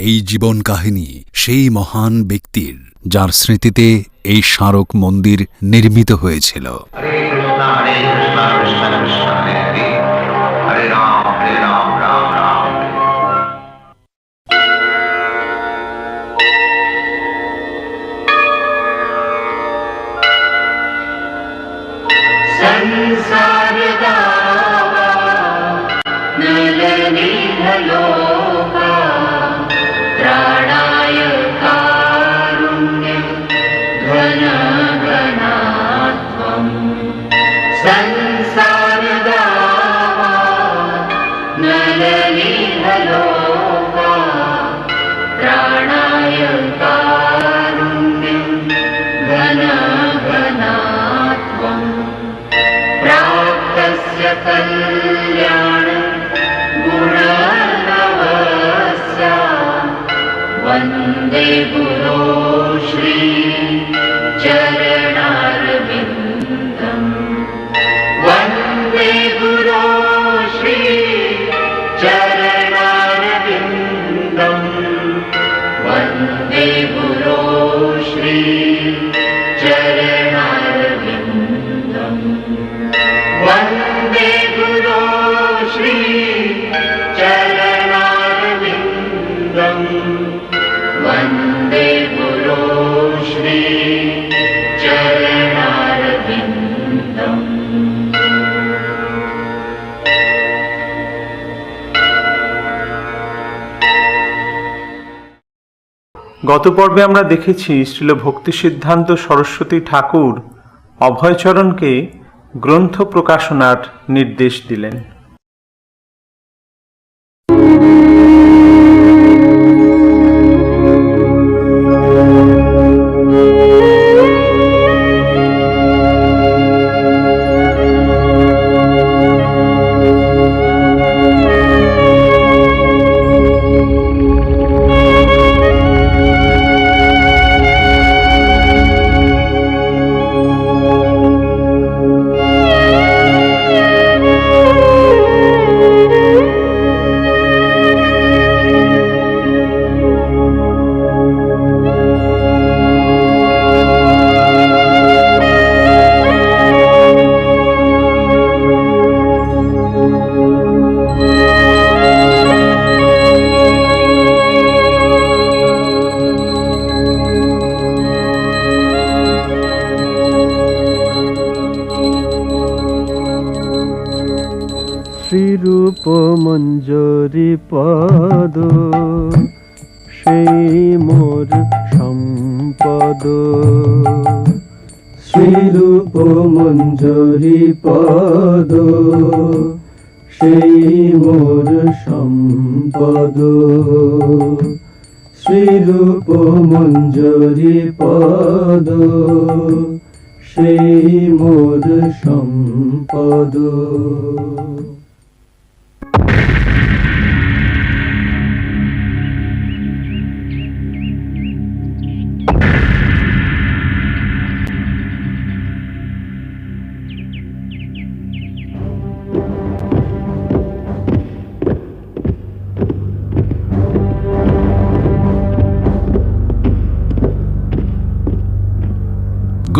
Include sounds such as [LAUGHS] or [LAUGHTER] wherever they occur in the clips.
এই জীবন কাহিনী সেই মহান ব্যক্তির যার স্মৃতিতে এই স্মারক মন্দির নির্মিত হয়েছিল। कल्याण गुणनवस्या वन्दे গত পর্বে আমরা দেখেছি শ্রীল ভক্তি সিদ্ধান্ত সরস্বতী ঠাকুর অভয়চরণকে গ্রন্থ প্রকাশনার নির্দেশ দিলেন।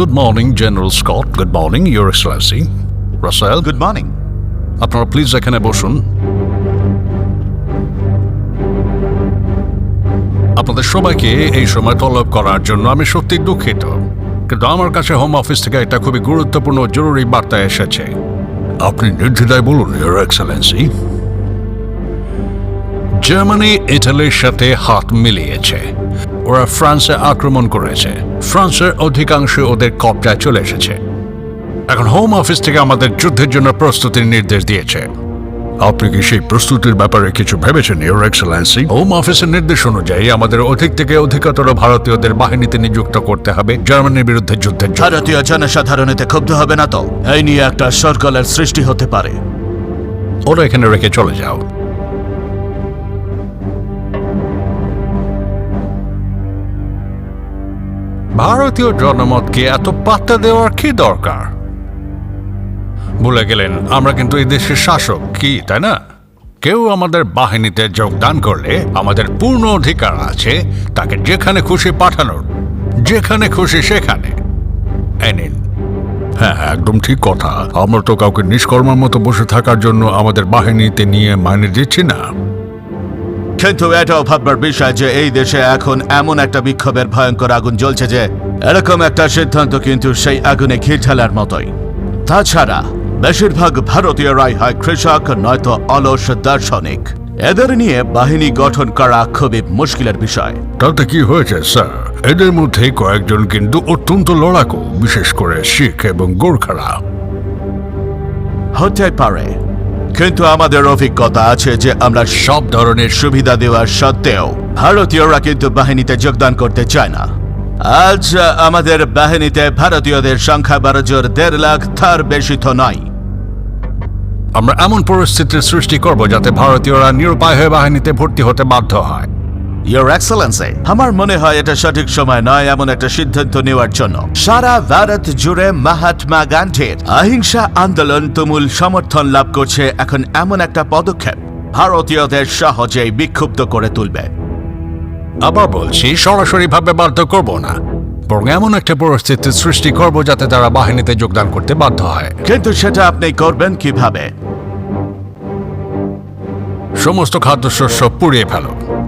Good morning general Scott good morning your excellency Russell good morning আপনারা প্লিজ এখানে বসুন। আপনাদের সবাইকে এই সময় তলব করার জন্য আমি সত্যি দুঃখিত। কিন্তু আমার কাছে হোম অফিস থেকে একটা খুবই গুরুত্বপূর্ণ জরুরি বার্তা এসেছে। আপনি নির্দ্বিধায় বলুন ইউর এক্সেলেন্সি জার্মানি ইটালির সাথে হাত মিলিয়েছে। ওরা ফ্রান্সে আক্রমণ করেছে। ফ্রান্সের অধিকাংশ ওদের কবজায় চলে এসেছে। এখন হোম অফিস থেকে আমাদের যুদ্ধের জন্য প্রস্তুতির নির্দেশ দিয়েছে। আপনি কি সেই প্রস্তুতির ব্যাপারে কিছু ভেবেছেন ইউর এক্সেলেন্সি হোম অফিসের নির্দেশ অনুযায়ী আমাদের অধিক থেকে অধিকতর ভারতীয়দের বাহিনীতে নিযুক্ত করতে হবে জার্মানির বিরুদ্ধে যুদ্ধের ভারতীয় জনসাধারণ এতে ক্ষুব্ধ হবে না তো? এই নিয়ে একটা সরকারের সৃষ্টি হতে পারে। ওরা এখানে রেখে চলে যাও। ভারতীয় জনমতকে এত পাত্তা দেওয়ার কি দরকার? ভুলে গেলেন, আমরা কিন্তু এই দেশের শাসক, কি, তাই না? কেউ আমাদের বাহিনীতে যোগদান করলে আমাদের পূর্ণ অধিকার আছে তাকে যেখানে খুশি পাঠানোর, যেখানে খুশি সেখানে। এই নিন। হ্যাঁ একদম ঠিক কথা। আমরা তো কাউকে নিষ্কর্মার মতো বসে থাকার জন্য আমাদের বাহিনীতে নিয়ে মাইনে দিচ্ছি না। কিন্তু এটাও ভাববার বিষয় যে এই দেশে এখন এমন একটা বিক্ষোভের ভয়ঙ্কর আগুন জ্বলছে যে এরকম একটা সিদ্ধান্ত কিন্তু সেই আগুনে ঘি ঢালার মতোই। তাছাড়া বেশিরভাগ ভারতীয়রাই হয় কৃষক নয়তো অলস দার্শনিক। এদের নিয়ে বাহিনী গঠন করা খুবই মুশকিলের বিষয়। তাতে কি হয়েছে স্যার? এদের মধ্যে কয়েকজন কিন্তু অত্যন্ত লড়াকু বিশেষ করে শিখ এবং গোর্খারা। হতে পারে। কিন্তু আমাদের অভিজ্ঞতা আছে যে আমরা সব ধরনের সুবিধা দেওয়ার সত্ত্বেও ভারতীয়রা কিন্তু বাহিনীতে যোগদান করতে চায় না। আজ আমাদের বাহিনীতে ভারতীয়দের সংখ্যা বারো জোর দেড় লাখ, তার বেশি তো নাই আমরা এমন পরিস্থিতির সৃষ্টি করব যাতে ভারতীয়রা নিরুপায় হয়ে বাহিনীতে ভর্তি হতে বাধ্য হয়। ইয়োর এক্সেলেন্সে আমার মনে হয় এটা সঠিক সময় নয় এমন একটা সিদ্ধান্ত নেওয়ার জন্য। সারা ভারত জুড়ে মহাত্মা গান্ধীর অহিংসা আন্দোলন তুমুল সমর্থন লাভ করছে এখন এমন একটা পদক্ষেপ। ভারতীয়দের সহজেই বিক্ষুব্ধ করে তুলবে। আবার বলছি সরাসরি ভাবে বাধ্য করব না। বরং এমন একটা পরিস্থিতির সৃষ্টি করব যাতে তারা বাহিনীতে যোগদান করতে বাধ্য হয়। কিন্তু সেটা আপনি করবেন কীভাবে? সমস্ত খাদ্যশস্য পুড়িয়ে ফেলো।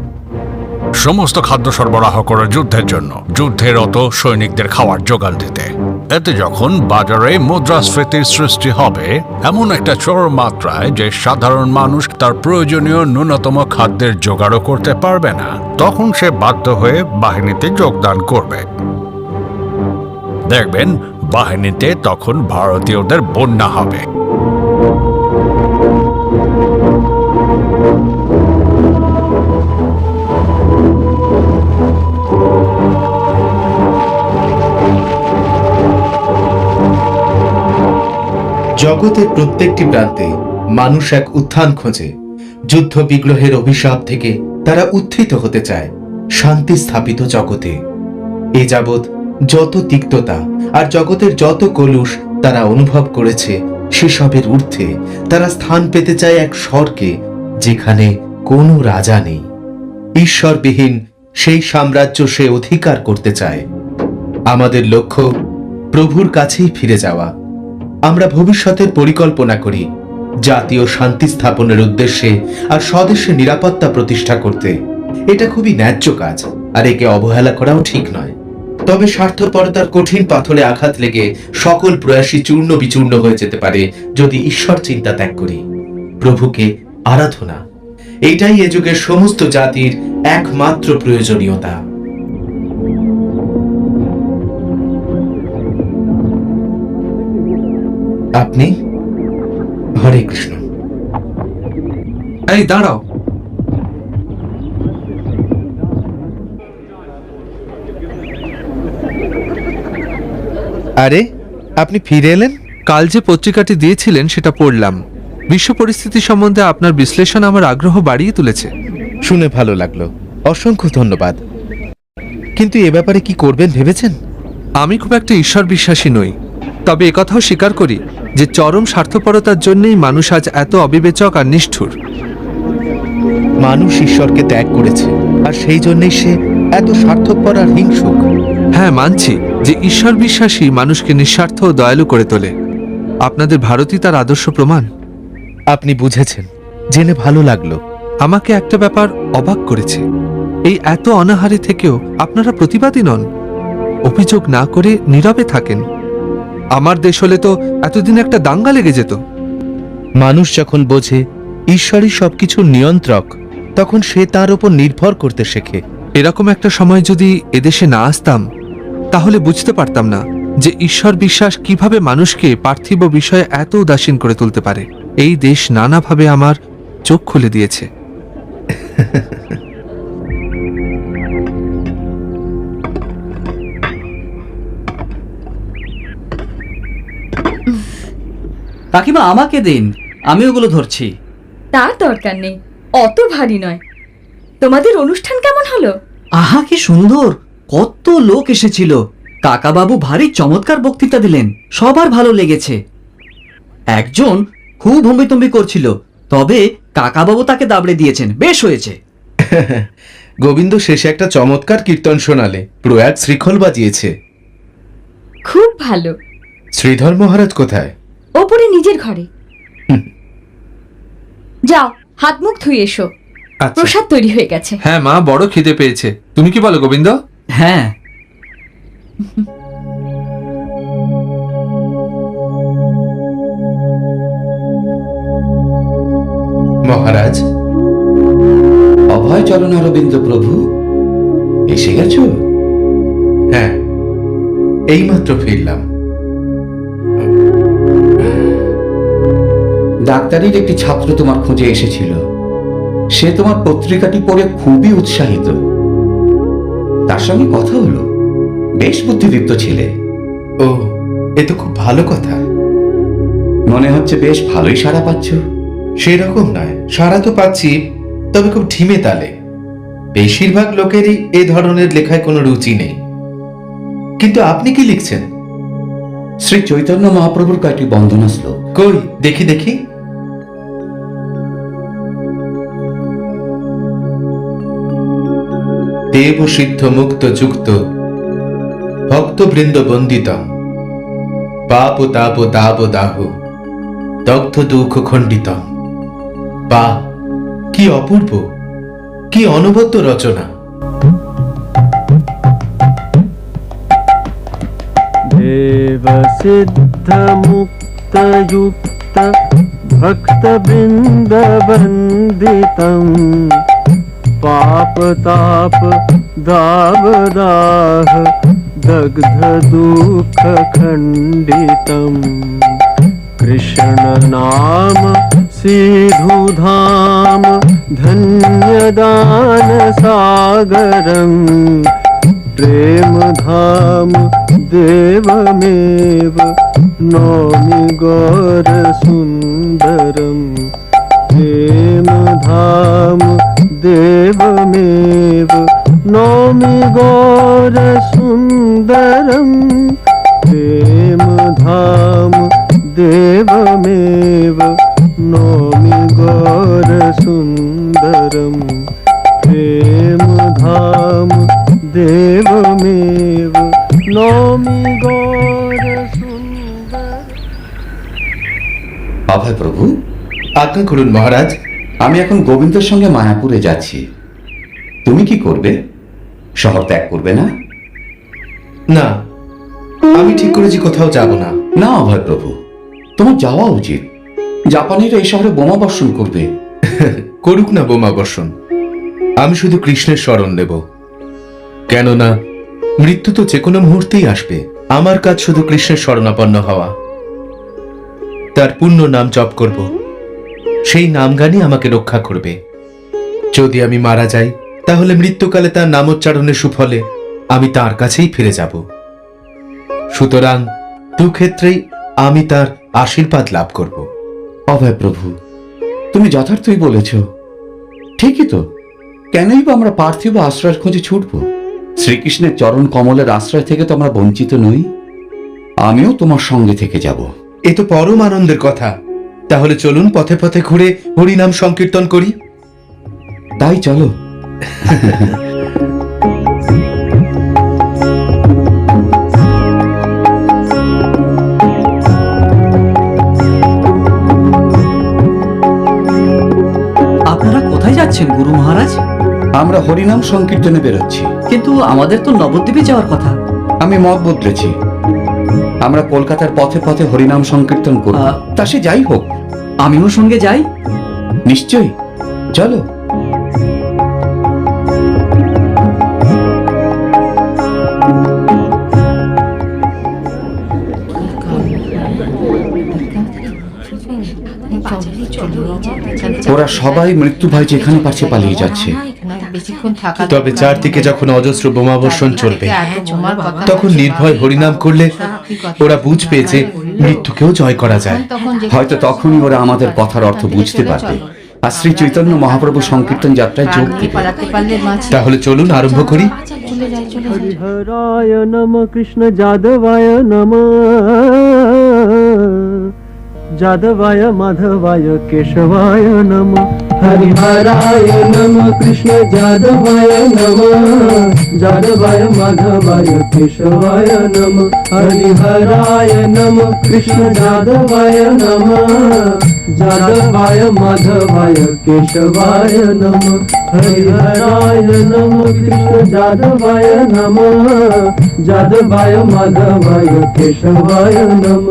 সমস্ত খাদ্য সরবরাহ করে যুদ্ধের জন্য যুদ্ধেরত সৈনিকদের খাওয়ার জোগান দিতে। এতে যখন বাজারে মুদ্রাস্ফীতির সৃষ্টি হবে, এমন একটা চরম মাত্রায় যে সাধারণ মানুষ তার প্রয়োজনীয় ন্যূনতম খাদ্যের জোগাড়ও করতে পারবে না, তখন সে বাধ্য হয়ে বাহিনীতে যোগদান করবে। দেখবেন, বাহিনীতে তখন ভারতীয়দের বন্যা হবে। জগতের প্রত্যেকটি প্রান্তে মানুষ এক উত্থান খোঁজে। যুদ্ধ বিগ্রহের অভিশাপ থেকে তারা উত্থিত হতে চায়। শান্তি স্থাপিত জগতে। এ যাবৎ যত তিক্ততা আর জগতের যত কলুষ তারা অনুভব করেছে, সেসবের ঊর্ধ্বে তারা স্থান পেতে চায় এক স্বর্গে, যেখানে কোনো রাজা নেই। ঈশ্বরবিহীন সেই সাম্রাজ্য সে অধিকার করতে চায়। আমাদের লক্ষ্য প্রভুর কাছেই ফিরে যাওয়া। আমরা ভবিষ্যতের পরিকল্পনা করি, জাতীয় শান্তি স্থাপনের উদ্দেশ্যে আর স্বদেশে নিরাপত্তা প্রতিষ্ঠা করতে। এটা খুবই ন্যায্য কাজ, আর একে অবহেলা করাও ঠিক নয়। তবে স্বার্থপরতার কঠিন পাথরে আঘাত লেগে সকল প্রয়াসী চূর্ণ বিচূর্ণ হয়ে যেতে পারে যদি ঈশ্বর চিন্তা ত্যাগ করি। প্রভুকে আরাধনা এটাই এ যুগের সমস্ত জাতির একমাত্র প্রয়োজনীয়তা। আপনি? হরে কৃষ্ণ। এই দাঁড়াও। আরে আপনি ফিরে এলেন? কাল যে পত্রিকাটি দিয়েছিলেন সেটা পড়লাম। বিশ্ব পরিস্থিতি সম্বন্ধে আপনার বিশ্লেষণ আমার আগ্রহ বাড়িয়ে তুলেছে। শুনে ভালো লাগল। অসংখ্য ধন্যবাদ। কিন্তু এ ব্যাপারে কি করবেন ভেবেছেন? আমি খুব একটা ঈশ্বর বিশ্বাসী নই। তবে একথাও স্বীকার করি যে চরম স্বার্থপরতার জন্যই মানুষ আজ এত অবিবেচক আর নিষ্ঠুর। মানুষ ঈশ্বরকে ত্যাগ করেছে আর সেই জন্যই সে এত স্বার্থপর আর হিংসুক। হ্যাঁ মানছি যে ঈশ্বর বিশ্বাসী মানুষকে নিঃস্বার্থ ও দয়ালু করে তোলে। আপনাদের ভারতই তার আদর্শ প্রমাণ। আপনি বুঝেছেন জেনে ভালো লাগল। আমাকে একটা ব্যাপার অবাক করেছে। এই এত অনাহারে থেকেও আপনারা প্রতিবাদী নন। অভিযোগ না করে নীরবে থাকেন। আমার দেশ হলে তো এতদিন একটা দাঙ্গা লেগে যেত। মানুষ যখন বোঝে ঈশ্বরই সবকিছুর নিয়ন্ত্রক তখন সে তার উপর নির্ভর করতে শেখে। এরকম একটা সময় যদি এদেশে না আসতাম তাহলে বুঝতে পারতাম না যে ঈশ্বর বিশ্বাস কীভাবে মানুষকে পার্থিব বিষয়ে এত উদাসীন করে তুলতে পারে। এই দেশ নানাভাবে আমার চোখ খুলে দিয়েছে। [LAUGHS] কাকিমা আমাকে দিন। আমি ওগুলো ধরছি। তার দরকার নেই। অত ভারী নয়। তোমাদের অনুষ্ঠান কেমন হলো? আহা কি সুন্দর! কত লোক এসেছিল। কাকাবাবু ভারী চমৎকার বক্তৃতা দিলেন। সবার ভালো লেগেছে। একজন খুব হম্বিতম্বি করছিল তবে কাকাবাবু তাকে দাবড়ে দিয়েছেন। বেশ হয়েছে। [LAUGHS] গোবিন্দ শেষে একটা চমৎকার কীর্তন শোনালে প্রয়াগ শ্রীখল বাজিয়েছে। খুব ভালো। শ্রীধর মহারাজ কোথায়? ওপরে নিজের ঘরে। যাও হাত মুখ ধুয়ে এসো। আচ্ছা। প্রসাদ তৈরি হয়ে গেছে। হ্যাঁ মা বড় খিদে পেয়েছে। তুমি কি বলো গোবিন্দ? হ্যাঁ। মহারাজ অভয় চরণ অরবিন্দ প্রভু এসে গেছো হ্যাঁ। এইমাত্র ফিরলাম। ডাক্তারির একটি ছাত্র তোমার খোঁজে এসেছিল। সে তোমার পত্রিকাটি পড়ে খুবই উৎসাহিত। তার সঙ্গে কথা হলো। বেশ বুদ্ধিদীপ্ত ছেলে। ও এ তো খুব ভালো কথা। মনে হচ্ছে বেশ ভালোই সাড়া পাচ্ছ। সেরকম নয় সারা তো পাচ্ছি তবে খুব ঢিমে তালে। বেশিরভাগ লোকেরই এ ধরনের লেখায় কোনো রুচি নেই। কিন্তু আপনি কি লিখছেন? শ্রী চৈতন্য মহাপ্রভুর কয়েকটি বন্দনা শ্লোক। কই দেখি দেখি। দেব সিদ্ধ মুক্ত যুক্ত ভক্ত বৃন্দ বন্দিতম পাপ তাপ তাপ দাহ দগ্ধ দুঃখ খণ্ডিতম বা কি অপূর্ব কি অনবদ্য রচনা देवसिद्धमुक्तयुक्त भक्तबृन्दवन्दितम् पाप पापताप दापदा दग्ध दुःखण्डितम् कृष्णनाम सीधु धाम धन्यदानसागरं प्रेम धाम देवमेव नौमि गौर सु देवमेव नौमि गौरसुन्दरम् प्रेमधाम देवमेव नौमि गौरसुन्दरम् प्रेमधाम देवमेव नौमि गौरसुन्दरम् অভয় প্রভু আজ্ঞা করুন মহারাজ আমি এখন গোবিন্দের সঙ্গে মায়াপুরে যাচ্ছি। তুমি কি করবে? শহর ত্যাগ করবে না? না আমি ঠিক করেছি কোথাও যাব না। না অভয় প্রভু তোমার যাওয়া উচিত। জাপানিরা এই শহরে বোমা বর্ষণ করবে। [LAUGHS] করুক না বোমা বর্ষণ। আমি শুধু কৃষ্ণের স্মরণ নেব। কেননা মৃত্যু তো যে কোনো মুহূর্তেই আসবে। আমার কাজ শুধু কৃষ্ণের শরণাপন্ন হওয়া। তার পূর্ণ নাম জপ করব। সেই নাম গানই আমাকে রক্ষা করবে। যদি আমি মারা যাই তাহলে মৃত্যুকালে তার নামোচ্চারণের সুফলে আমি তার কাছেই ফিরে যাব। সুতরাং দু ক্ষেত্রেই আমি তার আশীর্বাদ লাভ করব। অভয় প্রভু তুমি যথার্থই বলেছ। ঠিকই তো। কেনই বা আমরা পার্থিব আশ্রয়ের খোঁজে ছুটব? শ্রীকৃষ্ণের চরণ কমলের আশ্রয় থেকে তো আমরা বঞ্চিত নই। আমিও তোমার সঙ্গে থেকে যাব। এ তো পরম আনন্দের কথা। তাহলে চলুন পথে পথে ঘুরে হরিনাম সংকীর্তন করি। তাই চলো। আপনারা কোথায় যাচ্ছেন গুরু মহারাজ? আমরা হরিনাম সংকীর্তনে বেরোচ্ছি। কিন্তু আমাদের তো নবদ্বীপে যাওয়ার কথা। আমি মত বদলেছি। আমরা কলকাতার পথে পথে হরিনাম সংকীর্তন করব। আহ, তা সে যাই হোক আমিও সঙ্গে যাই। নিশ্চয়ই। চলো। ওরা সবাই মৃত্যু ভয় যেখানে পারছে পালিয়ে যাচ্ছে। তবে চারদিকে যখন অজস্র বোমাবর্ষণ চলবে তখন নির্ভয় হরিনাম করলে ওরা বুঝবে যে মৃত্যুকেও জয় করা যায়। হয়তো তখনই ওরা আমাদের কথার অর্থ বুঝতে পারবে। আর শ্রী চৈতন্য মহাপ্রভু সংকীর্তন যাত্রায় যোগ দেবে তাহলে চলুন আরম্ভ করি। হরি হরায় নম কৃষ্ণ যাদবায় নম। যাদবায় মাধবায় কেশবায় নম হরিহরায় নম কৃষ্ণ যাদবায় নম যাদবায় মাধবায় কেশবায় নম হরিহরায় নম কৃষ্ণ যাদবায় নম যাদবায় মাধবায় কেশবায় নম হরিহরায় নম কৃষ্ণ যাদবায় নম যাদবায় মাধবায় কেশবায় নম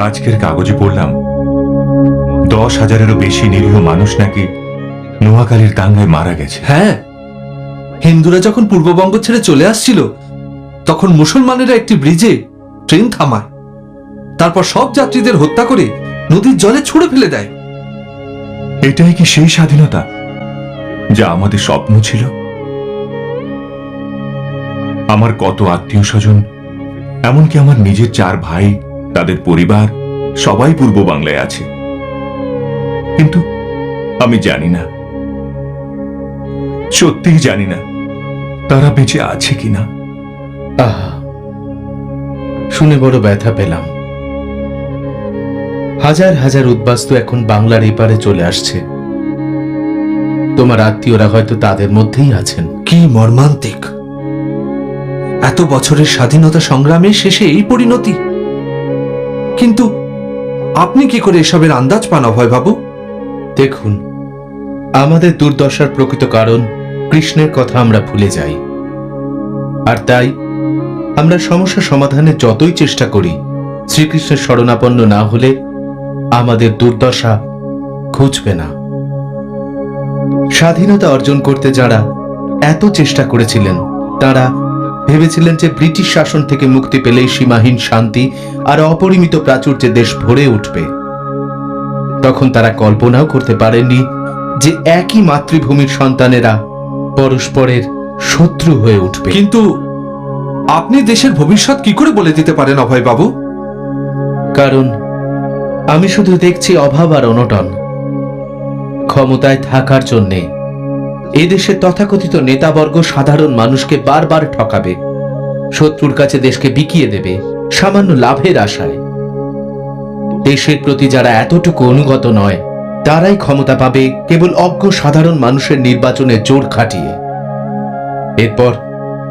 আজকের কাগজে পড়লাম দশ হাজারেরও বেশি নিরীহ মানুষ নাকি নোয়াখালীর দাঙ্গায় মারা গেছে। হ্যাঁ হিন্দুরা যখন পূর্ববঙ্গ ছেড়ে চলে আসছিল তখন মুসলমানেরা একটি ব্রিজে ট্রেন থামায় তারপর সব যাত্রীদের হত্যা করে নদীর জলে ছুড়ে ফেলে দেয়। এটাই কি সেই স্বাধীনতা যা আমাদের স্বপ্ন ছিল? আমার কত আত্মীয় স্বজন এমনকি আমার নিজের চার ভাই তাদের পরিবার সবাই পূর্ব বাংলায় আছে। কিন্তু আমি জানি না। সত্যিই জানি না তারা বেঁচে আছে কিনা। আহা শুনে বড় ব্যথা পেলাম। হাজার হাজার উদ্বাস্তু এখন বাংলার এপারে চলে আসছে। তোমার আত্মীয়রা হয়তো তাদের মধ্যেই আছেন। কি মর্মান্তিক। এত বছরের স্বাধীনতা সংগ্রামে শেষে এই পরিণতি। কিন্তু আপনি কি করে এসবের আন্দাজ পান, অভয় বাবু? দেখুন, আমাদের দুর্দশার প্রকৃত কারণ কৃষ্ণের কথা আমরা ভুলে যাই। আর তাই আমরা সমস্যা সমাধানের যতই চেষ্টা করি, শ্রীকৃষ্ণের শরণাপন্ন না হলে আমাদের দুর্দশা ঘুচবে না। স্বাধীনতা অর্জন করতে যারা এত চেষ্টা করেছিলেন, তারা ভেবেছিলেন যে ব্রিটিশ শাসন থেকে মুক্তি পেলেই সীমাহীন শান্তি আর অপরিমিত প্রাচুর্যে দেশ ভরে উঠবে। তখন তারা কল্পনাও করতে পারেননি যে একই মাতৃভূমির সন্তানেরা পরস্পরের শত্রু হয়ে উঠবে। কিন্তু আপনি দেশের ভবিষ্যৎ কি করে বলে দিতে পারেন অভয় বাবু কারণ আমি শুধু দেখছি অভাব আর অনটন। ক্ষমতায় থাকার জন্যে এদেশের তথাকথিত নেতাবর্গ সাধারণ মানুষকে বারবার ঠকাবে, শত্রুর কাছে দেশকে বিকিয়ে দেবে, সামান্য লাভের আশায়। দেশের প্রতি যারা এতটুকু অনুগত নয়, তারাই ক্ষমতা পাবে কেবল অজ্ঞ সাধারণ মানুষের নির্বাচনে জোর খাটিয়ে। এরপর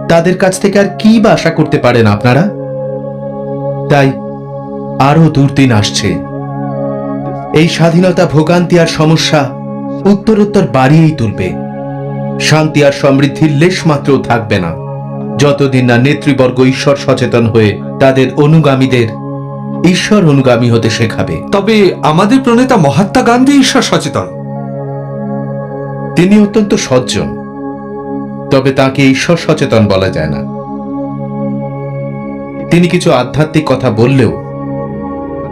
তাদের কাছ থেকে আর কি বা আশা করতে পারেন আপনারা? তাই আরও দুর্দিন আসছে। এই স্বাধীনতা ভোগান্তি আর সমস্যা উত্তরোত্তর বাড়িয়েই তুলবে। শান্তি আর সমৃদ্ধির লেশ মাত্রও থাকবে না। যতদিন না নেতৃবর্গ ঈশ্বর সচেতন হয়ে তাদের অনুগামীদের ঈশ্বর অনুগামী হতে শেখাবে। তবে আমাদের প্রণেতা মহাত্মা গান্ধী ঈশ্বর সচেতন। তিনি অত্যন্ত সজ্জন তবে তাকে ঈশ্বর সচেতন বলা যায় না। তিনি কিছু আধ্যাত্মিক কথা বললেও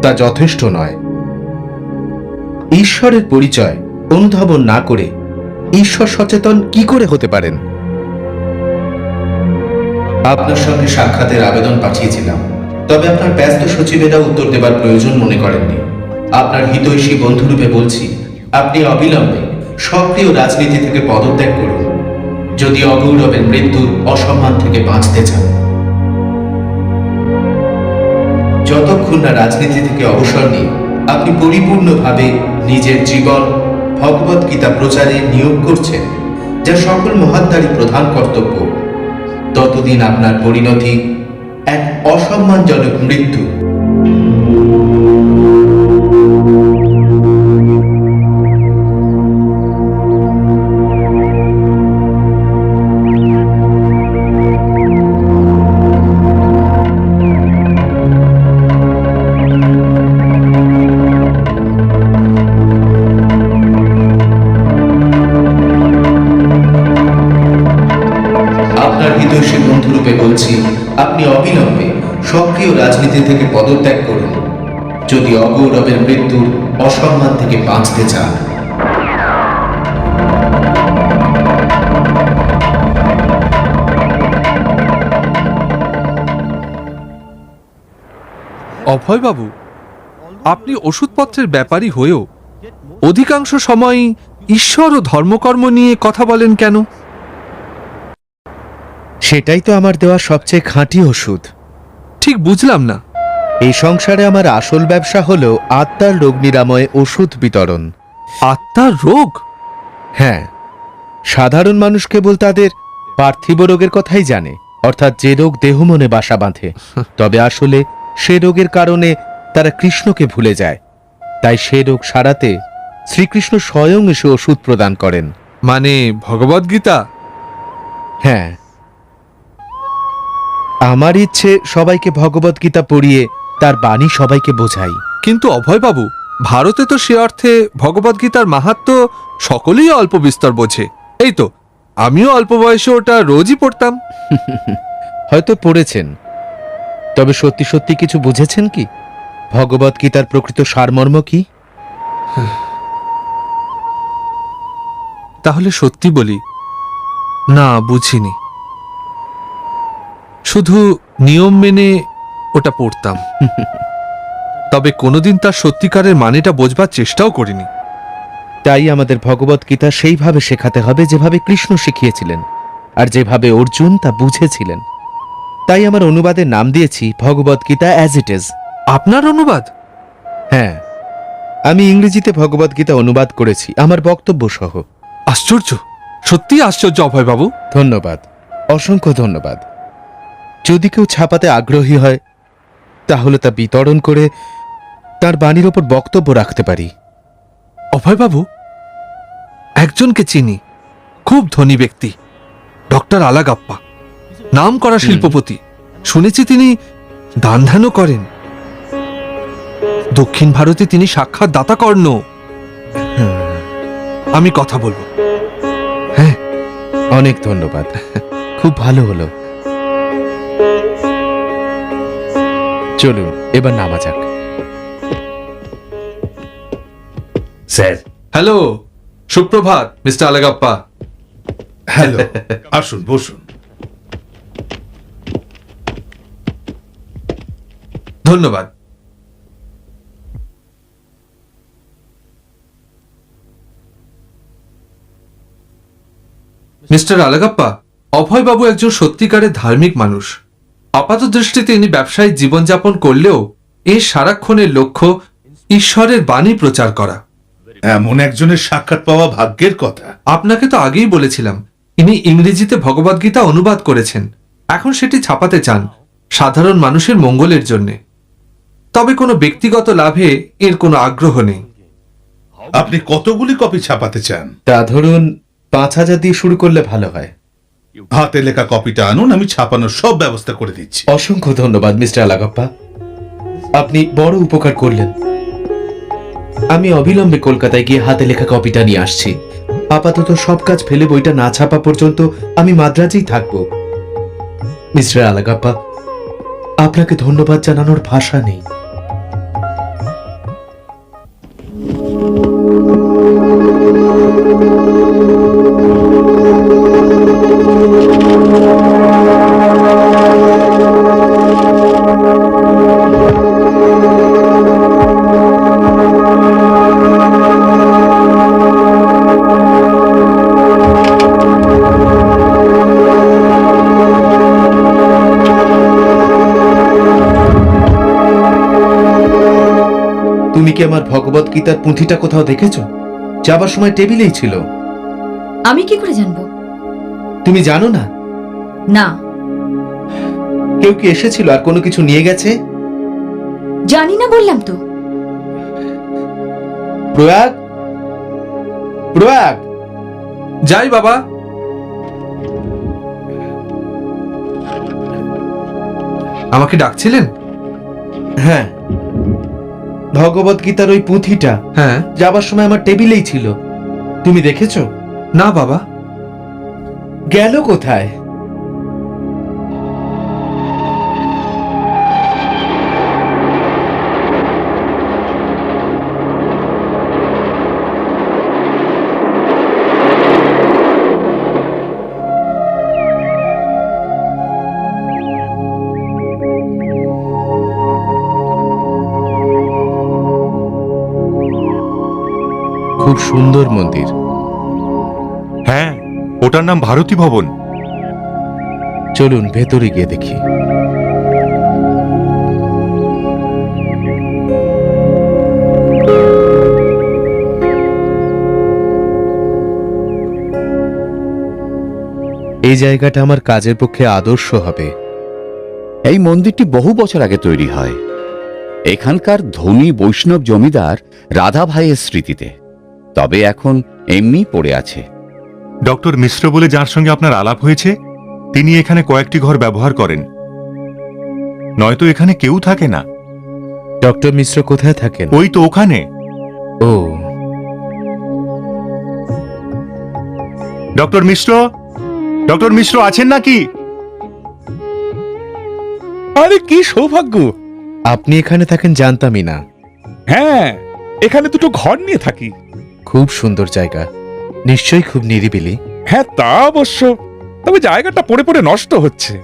তা যথেষ্ট নয়। ঈশ্বরের পরিচয় অনুধাবন না করে ঈশ্বর সচেতন কি করে হতে পারেন? আপনার সঙ্গে সাক্ষাতের আবেদন পাঠিয়েছিলাম। তবে আপনার ব্যস্ত সচিবেরা উত্তর দেবার প্রয়োজন মনে করেননি। আপনার হিতৈষী বন্ধুরূপে বলছি, আপনি অবিলম্বে সক্রিয় রাজনীতি থেকে পদত্যাগ করুন। যদি অগৌরবের মৃত্যুর অসম্মান থেকে বাঁচতে চান। যতক্ষণ না রাজনীতি থেকে অবসর নিয়ে আপনি পরিপূর্ণভাবে নিজের জীবন ভগবত গীতা প্রচারে নিয়োগ করছেন, যা সকল মহাত্মারই প্রধান কর্তব্য। ততদিন আপনার পরিণতি এক অসম্মানজনক মৃত্যু। রাজনীতি থেকে পদত্যাগ করুন। যদি অগৌরবের মৃত্যুর অসম্মান থেকে বাঁচতে চান। অভয়বাবু আপনি ওষুধপত্রের ব্যাপারী হয়েও অধিকাংশ সময় ঈশ্বর ও ধর্মকর্ম নিয়ে কথা বলেন কেন? সেটাই তো আমার দেওয়া সবচেয়ে খাঁটি ওষুধ। ঠিক বুঝলাম না। এই সংসারে আমার আসল ব্যবসা হলো আত্মার রোগ নিরাময় ওষুধ বিতরণ। আত্মার রোগ? হ্যাঁ সাধারণ মানুষ কেবল তাদের পার্থিব রোগের কথাই জানে অর্থাৎ যে রোগ দেহ মনে বাসা বাঁধে। তবে আসলে সে রোগের কারণে তারা কৃষ্ণকে ভুলে যায়। তাই সে রোগ সারাতে শ্রীকৃষ্ণ স্বয়ং এসে ওষুধ প্রদান করেন। মানে ভগবদ্গীতা হ্যাঁ। আমার ইচ্ছে সবাইকে ভগবদ্গীতা পড়িয়ে তার বাণী সবাইকে বোঝাই কিন্তু অভয়বাবু ভারতে তো সে অর্থে ভগবদ্গীতার মাহাত্ম সকলেই অল্প বিস্তর বোঝে। এই তো আমিও অল্প বয়সে ওটা রোজই পড়তাম। [LAUGHS] হয়তো পড়েছেন। তবে সত্যি সত্যি কিছু বুঝেছেন কি? ভগবদ্গীতার প্রকৃত সারমর্ম কি? [SIGHS] তাহলে সত্যি বলি না বুঝিনি। শুধু নিয়ম মেনে ওটা পড়তাম। তবে কোনোদিন তার সত্যিকারের মানেটা বোঝবার চেষ্টাও করিনি। তাই আমাদের ভগবদ্গীতা সেইভাবে শেখাতে হবে যেভাবে কৃষ্ণ শিখিয়েছিলেন আর যেভাবে অর্জুন তা বুঝেছিলেন। তাই আমার অনুবাদের নাম দিয়েছি ভগবদ্গীতা অ্যাজ ইট ইজ আপনার অনুবাদ? হ্যাঁ আমি ইংরেজিতে ভগবদ্গীতা অনুবাদ করেছি আমার বক্তব্য সহ। আশ্চর্য! সত্যি আশ্চর্য অভয়বাবু। ধন্যবাদ অসংখ্য ধন্যবাদ। যদি কেউ ছাপাতে আগ্রহী হয় তাহলে তা বিতরণ করে তার বাণীর ওপর বক্তব্য রাখতে পারি। অভয়বাবু একজনকে চিনি খুব ধনী ব্যক্তি ডক্টর আলাগাপ্পা নাম করা শিল্পপতি শুনেছি তিনি দান ধ্যানও করেন। দক্ষিণ ভারতে তিনি সাক্ষাৎ দাতা কর্ণ আমি কথা বলব। হ্যাঁ। অনেক ধন্যবাদ। খুব ভালো হলো। চলুন এবার নামা যাক। স্যার। হ্যালো সুপ্রভাত মিস্টার আলাগাপ্পা। হ্যালো আসুন বসুন। ধন্যবাদ। মিস্টার আলাগাপ্পা অভয়বাবু একজন সত্যিকারের ধার্মিক মানুষ। আপাত দৃষ্টিতে ইনি ব্যবসায়িক জীবনযাপন করলেও এর সারাক্ষণের লক্ষ্য ঈশ্বরের বাণী প্রচার করা। এমন একজনের সাক্ষাৎ পাওয়া ভাগ্যের কথা। আপনাকে তো আগেই বলেছিলাম ইনি ইংরেজিতে ভগবদ্গীতা অনুবাদ করেছেন। এখন সেটি ছাপাতে চান সাধারণ মানুষের মঙ্গলের জন্যে। তবে কোনো ব্যক্তিগত লাভে এর কোনো আগ্রহ নেই। আপনি কতগুলি কপি ছাপাতে চান? তা ধরুন পাঁচ হাজার দিয়ে শুরু করলে ভালো হয়। হাতে লেখা কপিটা আনুন, আমি ছাপানোর সব ব্যবস্থা করে দিচ্ছি। অসংখ্য ধন্যবাদ, মিস্টার আলাগাপ্পা। আপনি বড় উপকার করলেন। আমি অবিলম্বে কলকাতায় গিয়ে হাতে লেখা কপিটা নিয়ে আসছি। আপাতত সব কাজ ফেলে বইটা না ছাপা পর্যন্ত আমি মাদ্রাজেই থাকব। মিস্টার আলাগাপ্পা, আপনাকে ধন্যবাদ জানানোর ভাষা নেই। তুমি কি আমার ভগবত গীতার পুঁথিটা কোথাও দেখেছ? যাবার সময় টেবিলেই ছিল। আমি কি করে জানব? তুমি জানো না? না। কেউ কি এসেছিল আর কোনো কিছু নিয়ে গেছে? জানি না বললাম তো। প্রয়াগ? প্রয়াগ? যাই বাবা। আমাকে ডাকছিলেন? হ্যাঁ। ভগবত গীতার ওই পুঁথিটা হ্যাঁ। যাবার সময় আমার টেবিলেই ছিল। তুমি দেখেছ? না বাবা। গেল কোথায়? খুব সুন্দর মন্দির। ওটার নাম ভারতী ভবন। চলুন ভেতরে গিয়ে দেখি। এই জায়গাটা আমার কাজের পক্ষে আদর্শ হবে। এই মন্দিরটি বহু বছর আগে তৈরি হয়। এখানকার ধনী বৈষ্ণব জমিদার রাধা ভাইয়ের স্মৃতিতে। তবে এখন এমনি পড়ে আছে। ডক্টর মিশ্র বলে যার সঙ্গে আপনার আলাপ হয়েছে তিনি এখানে কয়েকটি ঘর ব্যবহার করেন। নয়তো এখানে কেউ থাকে না। ডক্টর মিশ্র কোথায় থাকেন? ওই তো ওখানে। ও। ডক্টর মিশ্র? ডক্টর মিশ্র আছেন নাকি? আরে কি সৌভাগ্য! আপনি এখানে থাকেন জানতামই না। হ্যাঁ এখানে দুটো ঘর নিয়ে থাকি। খুব সুন্দর জায়গা। নিশ্চয়ই খুব নিরিবিলি। হ্যাঁ তা অবশ্য। তবে জায়গাটা পড়ে পড়ে নষ্ট হচ্ছে।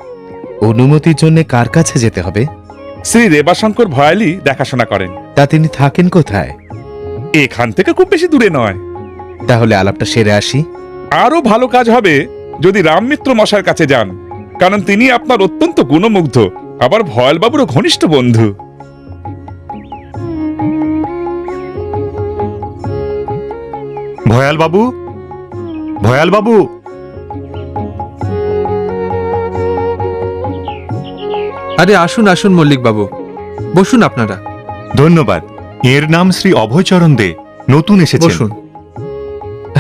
অনুমতির জন্য কার কাছে যেতে হবে? শ্রী রেবাশঙ্কর ভয়ালি দেখাশোনা করেন। তা তিনি থাকেন কোথায়? এখান থেকে খুব বেশি দূরে নয়। তাহলে আলাপটা সেরে আসি। আরও ভালো কাজ হবে যদি রামমিত্র মশার কাছে যান কারণ তিনি আপনার অত্যন্ত গুণমুগ্ধ আবার ভয়ালবাবুরও ঘনিষ্ঠ বন্ধু। ভয়াল বাবু ভয়াল বাবু। আরে আসুন আসুন মল্লিক বাবু। বসুন আপনারা। ধন্যবাদ। এর নাম শ্রী অভয়চরণ দে। নতুন এসেছেন। বসুন।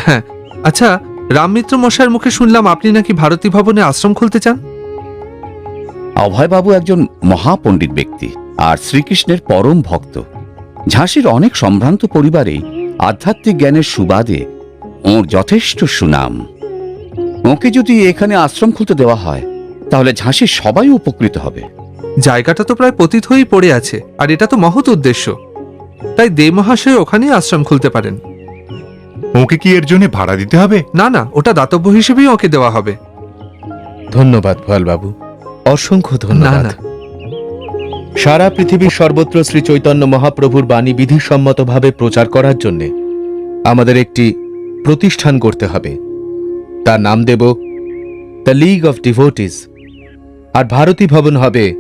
হ্যাঁ আচ্ছা রামমিত্র মশাইয়ের মুখে শুনলাম আপনি নাকি ভারতী ভবনে আশ্রম খুলতে চান? অভয়বাবু একজন মহাপণ্ডিত ব্যক্তি আর শ্রীকৃষ্ণের পরম ভক্ত। ঝাঁসির অনেক সম্ভ্রান্ত পরিবারেই আধ্যাত্মিক জ্ঞানের সুবাদে ওর যথেষ্ট সুনাম। ওকে যদি এখানে আশ্রম খুলতে দেওয়া হয় তাহলে ঝাঁসির সবাই উপকৃত হবে। জায়গাটা তো প্রায় পতিত হয়েই পড়ে আছে আর এটা তো মহৎ উদ্দেশ্য। তাই দে মহাশয় ওখানেই আশ্রম খুলতে পারেন। ওকে কি এর জন্য ভাড়া দিতে হবে? না না ওটা দাতব্য হিসেবেই ওকে দেওয়া হবে। ধন্যবাদ ভয়ালবাবু। অসংখ্য না ধন্যবাদ না। সারা পৃথিবীর সর্বত্র শ্রী চৈতন্য মহাপ্রভুর বাণী বিধিসম্মতভাবে প্রচার করার জন্য আমাদের একটি প্রতিষ্ঠান করতে হবে। তার নাম দেব দ্য লিগ অফ ডিভোটিস। আর ভারতী ভবন হবে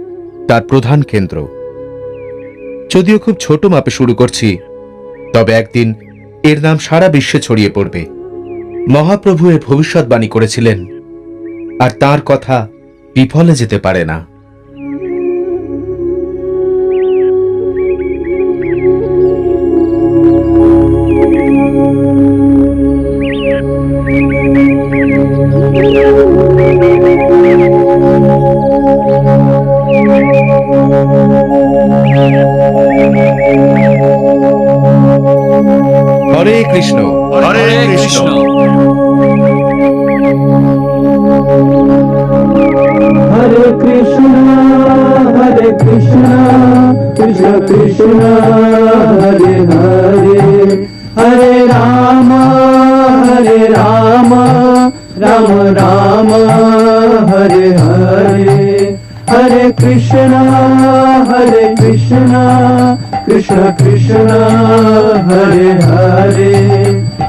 তার প্রধান কেন্দ্র। যদিও খুব ছোট মাপে শুরু করছি, তবে একদিন এর নাম সারা বিশ্বে ছড়িয়ে পড়বে। মহাপ্রভু এর ভবিষ্যৎবাণী করেছিলেন, আর তার কথা বিফলে যেতে পারে না।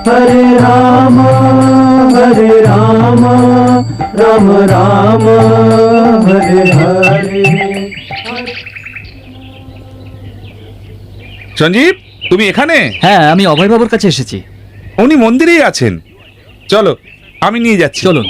হরে রাম হরে রাম রাম রাম হরে হরে। সঞ্জীব তুমি এখানে? হ্যাঁ আমি অভয়বাবুর কাছে এসেছি। উনি মন্দিরেই আছেন। চলো আমি নিয়ে যাচ্ছি। চলুন।